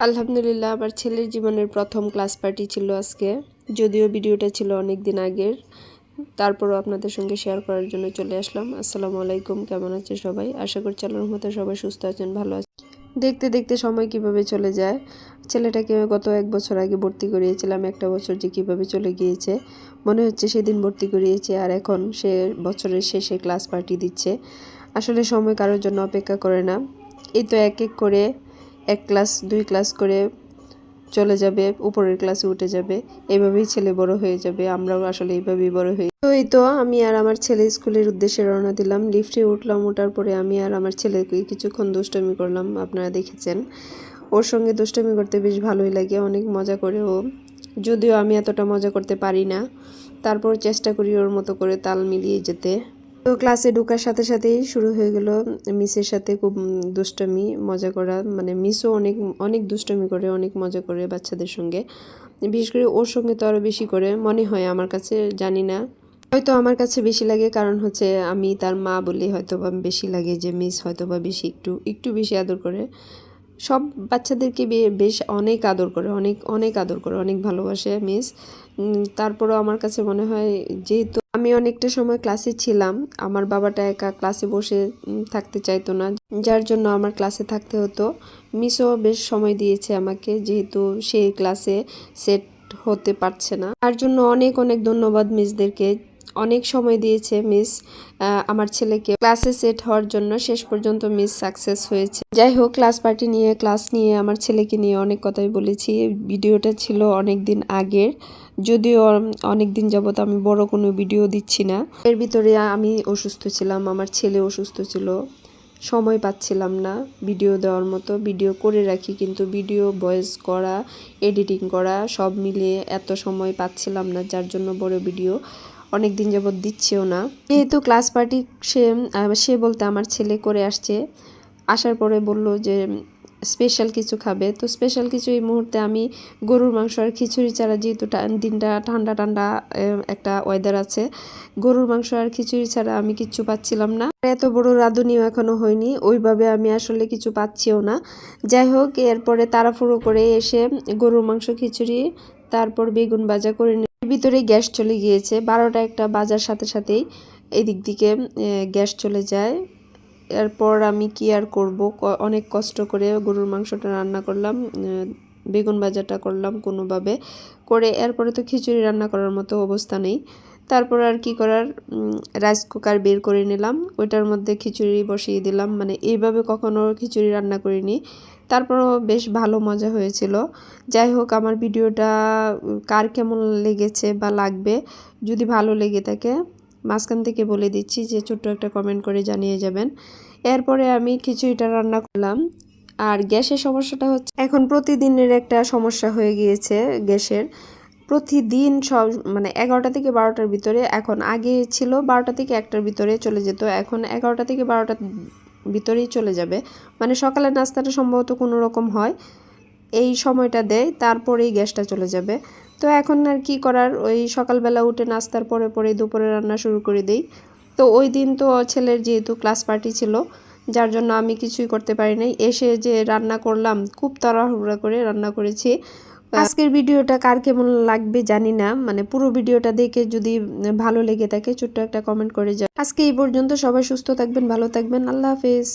আলহামদুলিল্লাহ, আমার ছেলের জীবনের প্রথম ক্লাস পার্টি ছিল আজকে। যদিও ভিডিওটা ছিল অনেক দিন আগের, তারপরও আপনাদের সঙ্গে শেয়ার করার জন্য চলে আসলাম। আসসালামু আলাইকুম, কেমন আছে সবাই? আশা করছি আল্লাহর মতো সবাই সুস্থ আছেন, ভালো আছেন। দেখতে দেখতে সময় কীভাবে চলে যায়? ছেলেটাকে গত এক বছর আগে ভর্তি করিয়েছিলাম, একটা বছর যে কীভাবে চলে গিয়েছে। মনে হচ্ছে সেদিন ভর্তি করিয়েছে, আর এখন সে বছরের শেষে ক্লাস পার্টি দিচ্ছে। আসলে সময় কারোর জন্য অপেক্ষা করে না। এই তো এক এক করে এক ক্লাস, দুই ক্লাস করে চলে যাবে, উপরের ক্লাসে উঠে যাবে। এইভাবেই ছেলে বড় হয়ে যাবে। আমরাও আসলে এইভাবেই বড় হই। তো এই তো আমি আর আমার ছেলে স্কুলের উদ্দেশ্যে রওনা দিলাম। লিফটে উঠলাম ওঠার পরে আমি আর আমার ছেলেকে কিছুক্ষণ দুষ্টমি করলাম। আপনারা দেখেছেন। ওর সঙ্গে দুষ্টমি করতে বেশ ভালোই লাগে, অনেক মজা করে ও। যদিও আমি এতটা মজা করতে পারি না তারপর চেষ্টা করি ওর মতো করে তাল মিলিয়ে যেতে। তো ক্লাসে ঢোকার সাথে সাথেই শুরু হয়ে গেল মিসের সাথে খুব দুষ্টমি, মজা করা। মানে মিসও অনেক অনেক দুষ্টমি করে, অনেক মজা করে বাচ্চাদের সঙ্গে। বিশেষ করে ওর সঙ্গে তো আরও বেশি করে, মনে হয় আমার কাছে, জানি না। হয়তো আমার কাছে বেশি লাগে, কারণ হচ্ছে আমি তার মা বলে হয়তো বা বেশি লাগে যে মিস হয়তো বা বেশি একটু একটু বেশি আদর করে। সব বাচ্চাদেরকে বেশ অনেক আদর করে, অনেক অনেক আদর করে, অনেক ভালোবাসে মিস। তারপরও আমার কাছে মনে হয় যেহেতু আমি অনেকটা সময় ক্লাসে ছিলাম। আমার বাবাটা একা ক্লাসে বসে থাকতে চাইতো না। যার জন্য আমার ক্লাসে থাকতে হতো। মিসও বেশ সময় দিয়েছে আমাকে, যেহেতু সেই ক্লাসে সেট হতে পারছে না। তার জন্য অনেক অনেক ধন্যবাদ মিসদেরকে। অনেক সময় দিয়েছে মিস আমার ছেলেকে। ক্লাসে সেট হওয়ার জন্য শেষ পর্যন্ত মিস সাকসেস হয়েছে। যাই হোক ক্লাস পার্টি নিয়ে ক্লাস নিয়ে আমার ছেলেকে নিয়ে অনেক কথাই বলেছি। ভিডিওটা ছিল অনেক দিন আগের। যদিও অনেক দিন যাবত আমি বড় কোনো ভিডিও দিচ্ছি না। এর ভিতরে আমি অসুস্থ ছিলাম, আমার ছেলে অসুস্থ ছিল। সময় পাচ্ছিলাম না ভিডিও দেওয়ার মতো। ভিডিও করে রাখি, কিন্তু ভিডিও, ভয়েস করা, এডিটিং করা, সব মিলিয়ে এত সময় পাচ্ছিলাম না, যার জন্য বড় ভিডিও অনেক দিন যাবৎ দিচ্ছেও না। যেহেতু ক্লাস পার্টি সে সে বলতে আমার ছেলে করে আসছে, আসার পরে বলল যে স্পেশাল কিছু খাবে। তো স্পেশাল কিছু এই মুহূর্তে আমি গরুর মাংস আর খিচুড়ি ছাড়া যেহেতু দিনটা ঠান্ডা ঠান্ডা একটা ওয়েদার আছে, গরুর মাংস আর খিচুড়ি ছাড়া আমি কিচ্ছু পাচ্ছিলাম না। এত বড় রাঁধুনিও এখনও হয়নি, ওইভাবে আমি আসলে কিছু পাচ্ছিও না। যাই হোক, এরপরে তাড়াহুড়ো করে এসে গরুর মাংস, খিচুড়ি, তারপর বেগুন ভাজা করে নিয়ে ভিতরে গ্যাস চলে গিয়েছে। বারোটা একটা বাজার সাথে সাথেই এদিক দিকে গ্যাস চলে যায়। এরপর আমি কি আর করব? অনেক কষ্ট করে গরুর মাংসটা রান্না করলাম বেগুন ভাজাটা করলাম কোনোভাবে। করে এরপরে তো খিচুড়ি রান্না করার মতো অবস্থা নেই। তারপর আর কি করার? রাইস কুকার বের করে নিলাম, ওইটার মধ্যে খিচুড়ি বসিয়ে দিলাম। মানে এইভাবে কখনো খিচুড়ি রান্না করিনি। তারপরও বেশ ভালো মজা হয়েছিল। যাই হোক, আমার ভিডিওটা কার কেমন লেগেছে বা লাগবে, যদি ভালো লেগে থাকে মাঝখান থেকে বলে দিচ্ছি যে ছোট্ট একটা কমেন্ট করে জানিয়ে যাবেন। এরপরে আমি খিচুড়িটা রান্না করলাম। আর গ্যাসের সমস্যাটা হচ্ছে, এখন প্রতিদিনের একটা সমস্যা হয়ে গিয়েছে গ্যাসের। প্রতিদিন সব মানে এগারোটা থেকে বারোটার ভিতরে, এখন আগে ছিল বারোটা থেকে একটার ভিতরে চলে যেত, এখন এগারোটা থেকে বারোটার ভিতরেই চলে যাবে। মানে সকালের নাস্তাটা সম্ভবত কোনো রকম হয়, এই সময়টা দেয়, তারপরেই গ্যাসটা চলে যাবে। তো এখন আর কি করার? ওই সকালবেলা উঠে নাস্তার পরে পরে দুপুরে রান্না শুরু করে দিই। তো ওই দিন তো ছেলের যেহেতু ক্লাস পার্টি ছিল, যার জন্য আমি কিছুই করতে পারি নাই। এসে যে রান্না করলাম, খুব তাড়াহুড়া করে রান্না করেছি। আজকের ভিডিওটা কার কেমন লাগবে জানি না মানে পুরো ভিডিওটা দেখে যদি ভালো লেগে থাকে, ছোট্ট একটা কমেন্ট করে যাও আজকে এই পর্যন্ত সবাই সুস্থ থাকবেন, ভালো থাকবেন, আল্লাহ হাফেজ।